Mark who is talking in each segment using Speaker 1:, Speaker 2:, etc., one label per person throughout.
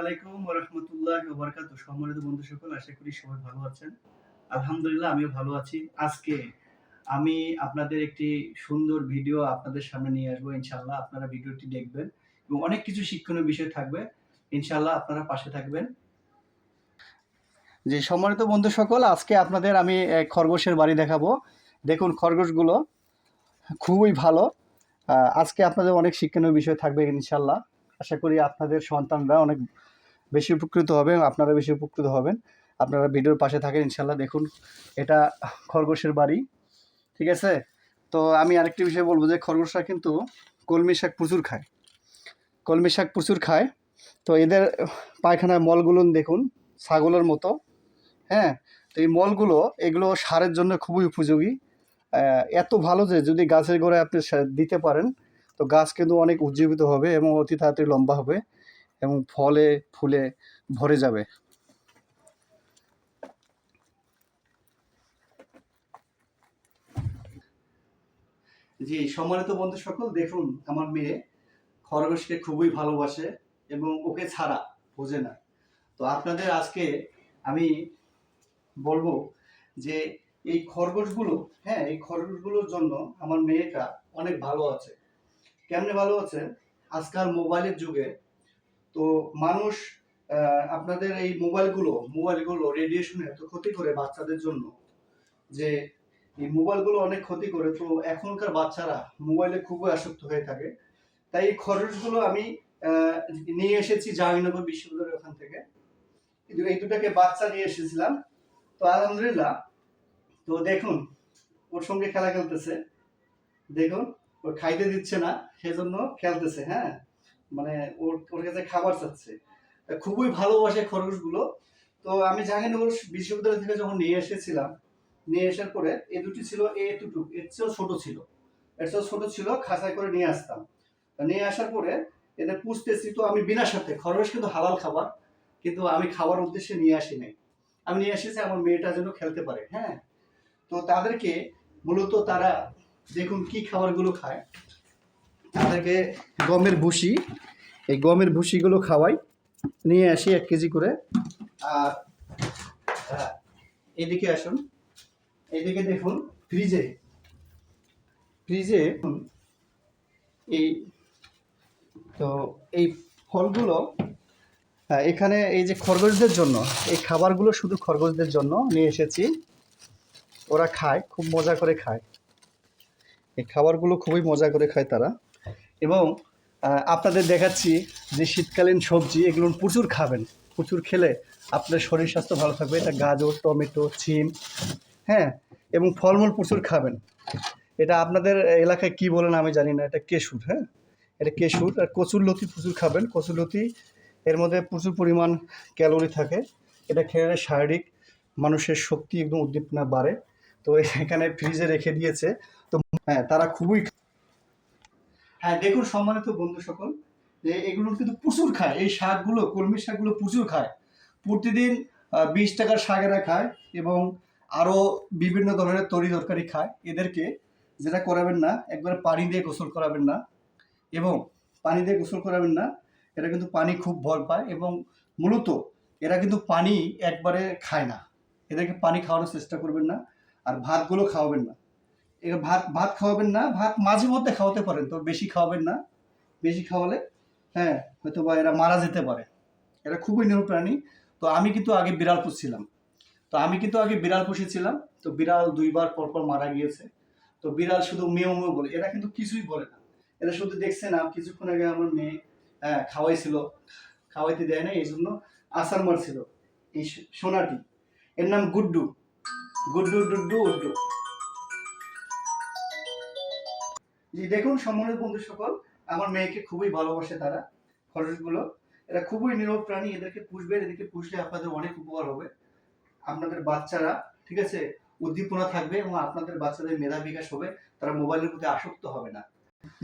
Speaker 1: আলাইকুম রহমতুল্লাহ বরকাত সম্মানিত বন্ধু সকল, আশা করি সবাই ভালো আছেন। আলহামদুলিল্লাহ, আমিও ভালো আছি। আজকে আমি আপনাদের একটি সুন্দর ভিডিও আপনাদের সামনে নিয়ে আসব ইনশাল্লাহ আপনারা ভিডিওটি দেখবেন এবং অনেক কিছু শিক্ষণীয় বিষয় থাকবে ইনশাল্লাহ আপনারা পাশে থাকবেন। যে সম্মানিত বন্ধু সকল, আজকে আপনাদের আমি খরগোশের বাড়ি দেখাবো। দেখুন খরগোশগুলো খুবই ভালো। আজকে আপনাদের অনেক শিক্ষণীয় বিষয় থাকবে ইনশাল্লাহ আশা করি আপনাদের সন্তানরা অনেক বেশি উপকৃত হবে আপনারা বেশি উপকৃত হবেন। আপনারা ভিডিওর পাশে থাকেন, ইনশাল্লাহ দেখুন, এটা খরগোশের বাড়ি, ঠিক আছে? তো আমি আরেকটি বিষয় বলব যে, খরগোশরা কিন্তু কলমি শাক প্রচুর খায়। কলমি শাক প্রচুর খায়। তো এদের পায়খানার মলগুলো দেখুন, ছাগলের মতো হ্যাঁ? তো এই মলগুলো, এগুলো সারের জন্য খুবই উপযোগী। এত ভালো যে, যদি গাছের গোড়ায় আপনি দিতে পারেন তো গাছ কিন্তু অনেক উজ্জীবিত হবে এবং অতি তাড়াতাড়ি লম্বা হবে এবং ফলে ফুলে ভরে যাবে। জি, সম্মানিত বন্ধু সকল, দেখুন, আমার মেয়ে খরগোশকে খুবই ভালোবাসে এবং ওকে ছাড়া বোঝে না। তো আপনাদের আজকে আমি বলব যে, এই খরগোশগুলো হ্যাঁ এই খরগোশগুলোর জন্য আমার মেয়েটা অনেক ভালো আছে। কেমনে ভালো আছে? আজকাল মোবাইলের যুগে তো মানুষ আপনাদের এই মোবাইলগুলো মোবাইলগুলো রেডিয়েশনে এত ক্ষতি করে বাচ্চাদের জন্য যে এই মোবাইলগুলো অনেক ক্ষতি করে। তো এখনকার বাচ্চারা মোবাইলে খুবই আসক্ত হয়ে থাকে। তাই এই খরচগুলো আমি নিয়ে এসেছি জাহাঙ্গীরনগর বিশ্ববিদ্যালয়ের ওখান থেকে। এই দুটাকে বাচ্চা নিয়ে এসেছিলাম। তো আলহামদুলিল্লাহ, তো দেখুন, ওর সঙ্গে খেলা খেলতেছে। দেখুন। ও খাইতে দিচ্ছে না, সেজন্য খেলতেছে হ্যাঁ? মানে ওর ওর কাছে খাবার চাচ্ছে। খুবই ভালোবাসে খরগোশগুলো। তো আমি জাহাঙ্গীরনগর বিশ্ববিদ্যালয় থেকে যখন নিয়ে এসেছিলাম, নিয়ে আসার পরে এ দুটি ছিল, এ টুটু এর চেয়েও ছোট ছিল। এর চেয়েও ছোট ছিল, খাঁচায় করে নিয়ে আসতাম। নিয়ে আসার পরে এদের পুষতেছি তো আমি বিনা সাথে খরগোশ কিন্তু হালাল খাবার, কিন্তু আমি খাবার উদ্দেশ্যে নিয়ে আসি নাই আমি নিয়ে এসেছি, আমার মেয়েটা যেন খেলতে পারে হ্যাঁ? তো তাদেরকে মূলত তারা দেখুন কি খাবারগুলো খায়। তাদেরকে গমের ভুসি এই গমের ভুসিগুলো খাওয়াই। নিয়ে আসি এক কেজি করে। আর আহ, এদিকে আসুন। এদিকে দেখুন ফ্রিজে ফ্রিজে এই তো এই ফলগুলো হ্যাঁ, এখানে এই যে খরগোশদের জন্য এই খাবারগুলো শুধু খরগোশদের জন্য নিয়ে এসেছি। ওরা খায় খুব মজা করে খায়। এই খাবারগুলো খুবই মজা করে খায় তারা। এবং আপনাদের দেখাচ্ছি যে শীতকালীন সবজি, এগুলো প্রচুর খাবেন। প্রচুর খেলে আপনার শরীর স্বাস্থ্য ভালো থাকবে। এটা গাজর, টমেটো, সিম হ্যাঁ এবং ফলমূল প্রচুর খাবেন। এটা আপনাদের এলাকায় কি বলেন আমি জানি না। এটা কেশুর হ্যাঁ? এটা কেশুর আর কচুর লতি প্রচুর খাবেন। কচুর লতি, এর মধ্যে প্রচুর পরিমাণ ক্যালোরি থাকে। এটা খেলে শারীরিক, মানুষের শক্তি একদম উদ্দীপনা বাড়ে। তো এখানে ফ্রিজে রেখে দিয়েছে। তো হ্যাঁ তারা খুবই হ্যাঁ দেখুন সম্মানিত বন্ধু সকল যে এগুলো কিন্তু প্রচুর খায়। এই শাকগুলো কলমি শাকগুলো প্রচুর খায়। প্রতিদিন বিশ টাকার শাকেরা খায় এবং আরও বিভিন্ন ধরনের তরি তরকারি খায়। এদেরকে যেটা করাবেন না একবারে পানি দিয়ে গোসল করাবেন না এবং পানি দিয়ে গোসল করাবেন না এরা কিন্তু পানি খুব ভয় পায় এবং মূলত এরা কিন্তু পানি একবারে খায় না। এদেরকে পানি খাওয়ানোর চেষ্টা করবেন না আর ভাতগুলো খাওয়াবেন না। এরা ভাত ভাত খাওয়াবেন না, ভাত মাঝে মধ্যে খাওয়াতে পারেন, তো বেশি খাওয়াবেন না। বেশি খাওয়ালে হ্যাঁ হয়তো বা এরা মারা যেতে পারে। এরা খুবই নিরীহ প্রাণী। তো আমি কিন্তু আগে বিড়াল পুষছিলাম তো আমি কিন্তু আগে বিড়াল পুষেছিলাম তো বিড়াল দুইবার পর পর মারা গিয়েছে। তো বিড়াল শুধু মেয়েও মেয়েও বলে, এরা কিন্তু কিছুই বলে না। এরা শুধু দেখছে না, কিছুক্ষণ আগে আমার মেয়ে হ্যাঁ খাওয়াইছিল। খাওয়াইতে দেয় না এই জন্য আসার মারছিল। এই সোনাটি। এর নাম গুড্ডু। গুড্ডু, ডুড্ডু, উড্ডু। জি, দেখুন, সম্মানিত বন্ধু সকল, আমার মেয়েকে খুবই ভালোবাসে তারা খরচগুলো এরা খুবই নীরব প্রাণী, এদেরকে পুষবেন এদেরকে পুষলে আপনাদের অনেক উপকার হবে। আপনাদের বাচ্চারা, ঠিক আছে, উদ্দীপনা থাকবে এবং আপনাদের বাচ্চাদের মেধা বিকাশ হবে, তারা মোবাইলের প্রতি আসক্ত হবে না।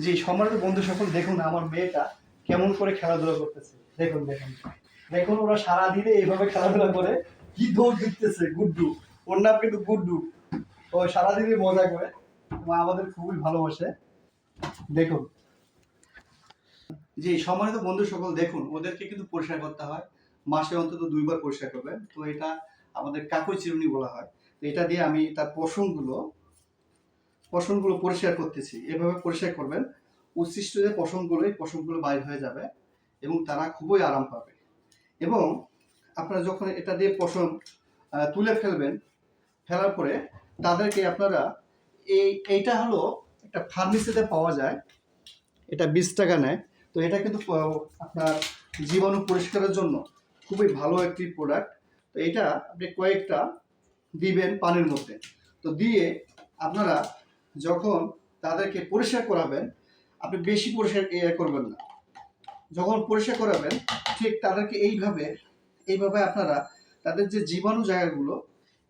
Speaker 1: জি, সম্মানিত বন্ধু সকল, দেখুন, আমার মেয়েটা কেমন করে খেলাধুলা করতেছে। দেখুন দেখুন দেখুন, ওরা সারাদিনে এইভাবে খেলাধুলা করে, কি দৌড় দিতেছে, গুড্ডু। ওর নাম কিন্তু গুড্ডু। ও সারাদিনে মজা করে। আমাদের খুবই ভালোবাসে। দেখুন। যে সম্মানিত বন্ধু সকল, দেখুন, ওদেরকে কিন্তু পরিষ্কার করতে হয়। মাসে অন্তত দুইবার পরিষ্কার করবেন। তো এটা আমাদের কাকুই চিরুনি বলা হয়। তো এটা দিয়ে আমি তার পশমগুলো পশমগুলো পরিষ্কার করতেছি। এভাবে পরিষ্কার করবেন। উচ্ছিষ্ট যে পশমগুলো, এই পশমগুলো বাইর হয়ে যাবে এবং তারা খুবই আরাম পাবে। এবং আপনারা যখন এটা দিয়ে পশম তুলে ফেলবেন, ফেলার পরে তাদেরকে আপনারা এই, এইটা হলো একটা ফার্মেসিতে পাওয়া যায়, এটা বিশ টাকা নেয়। তো এটা কিন্তু আপনার জীবাণু পরিষ্কারের জন্য খুবই ভালো একটি প্রোডাক্ট তো এটা আপনি কয়েকটা দিবেন পানির মধ্যে। তো দিয়ে আপনারা যখন তাদেরকে পরিষ্কার করাবেন, আপনি বেশি পরিষ্কার করবেন না। যখন পরিষ্কার করাবেন, ঠিক তাদেরকে এইভাবে এইভাবে আপনারা তাদের যে জীবাণু জায়গাগুলো,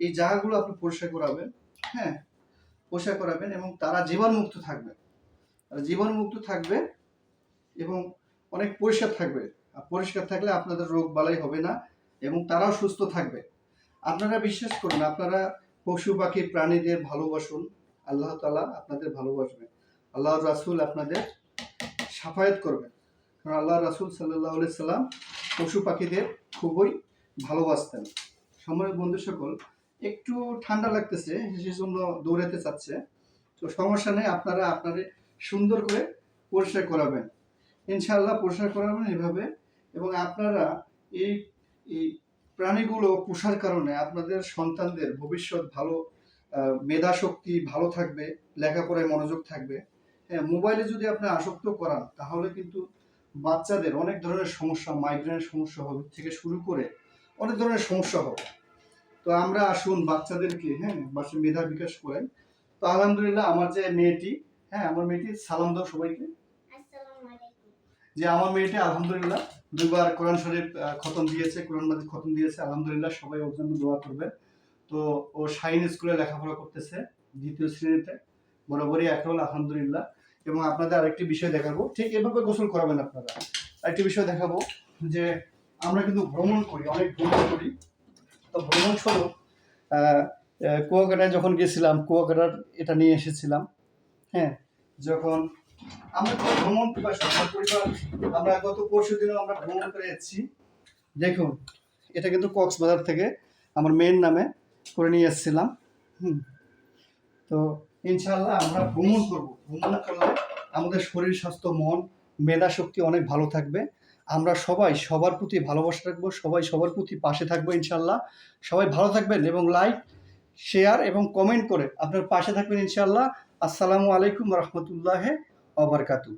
Speaker 1: এই জায়গাগুলো আপনি পরিষ্কার করাবেন। হ্যাঁ পরিষ্কার করাবেন এবং তারা জীবাণুমুক্ত থাকবে। আর জীবাণুমুক্ত থাকবে এবং অনেক পরিষ্কার থাকবে। আর পরিষ্কার থাকলে আপনাদের রোগ বালাই হবে না এবং তারাও সুস্থ থাকবে। আপনারা বিশ্বাস করুন, আপনারা পশু, পাখি, প্রাণীদের ভালোবাসুন। আল্লাহ তালা আপনাদের ভালোবাসবেন আল্লাহ রাসুল আপনাদের সাফায়াত করবেন কারণ আল্লাহ রাসুল সাল্লাহ সাল্লাম পশু, পাখিদের খুবই ভালোবাসতেন। সময় বন্ধু সকল একটু ঠান্ডা লাগতেছে সেজন্য দৌড়াতে চাচ্ছে। তো সমস্যা নেই, আপনারা আপনাদের সুন্দর করে পরিষ্কার করাবেন। ইনশাল্লাহ পরিষ্কার করাবেন এভাবে। এবং আপনারা এই প্রাণীগুলো পোষার কারণে আপনাদের সন্তানদের ভবিষ্যৎ ভালো মেধা শক্তি ভালো থাকবে, লেখাপড়ায় মনোযোগ থাকবে। হ্যাঁ মোবাইলে যদি আপনি আসক্ত করান, তাহলে কিন্তু বাচ্চাদের অনেক ধরনের সমস্যা মাইগ্রেনের সমস্যা হবে, থেকে শুরু করে অনেক ধরনের সমস্যা হবে। তো আমরা আসুন বাচ্চাদেরকে হ্যাঁ বাচ্চা মেধা বিকাশ করাই। তো আলহামদুলিল্লাহ আমার যে মেয়েটি হ্যাঁ আমার মেয়েটি সালাম দাও সবাইকে। যে আমার মেয়েটি আলহামদুলিল্লাহ দুবার কোরআন শরীফ খতম দিয়েছে কোরআন মাজিদ খতম দিয়েছে আলহামদুলিল্লাহ সবাই ওর জন্য দোয়া করবেন। তো ও শাইন স্কুলে লেখাপড়া করতেছে দ্বিতীয় শ্রেণীতে বরাবরই একরোল আলহামদুলিল্লাহ। এবং আপনাদের আরেকটি বিষয় দেখাবো। ঠিক এভাবে গোসল করাবেন আপনারা। আরেকটি বিষয় দেখাবো যে আমরা কিন্তু ভ্রমণ করি অনেক ভ্রমণ করি। তো ভ্রমণ স্বরূপ কুয়াকাটায় যখন গেছিলাম, কুয়াকাটার এটা নিয়ে এসেছিলাম হ্যাঁ যখন আমরা তো ভ্রমণ পরিবার, আমরা গত পরশু দিনও আমরা ভ্রমণ করে এসেছি দেখুন, এটা কিন্তু কক্সবাজার থেকে আমার মেয়ের নামে করে নিয়ে এসেছিলাম, হুম। তো ইনশাল্লাহ আমরা ভ্রমণ করব। ভ্রমণ করলে আমাদের শরীর, স্বাস্থ্য, মন, মেধা, শক্তি অনেক ভালো থাকবে। আমরা সবাই সবার প্রতি ভালোবাসা রাখব, সবাই সবার প্রতি পাশে থাকব ইনশাল্লাহ। সবাই ভালো থাকবেন এবং লাইক শেয়ার এবং কমেন্ট করে আপনার পাশে থাকবেন ইনশাল্লাহ। আসসালামু আলাইকুম রহমতুল্লাহ অবরকাতু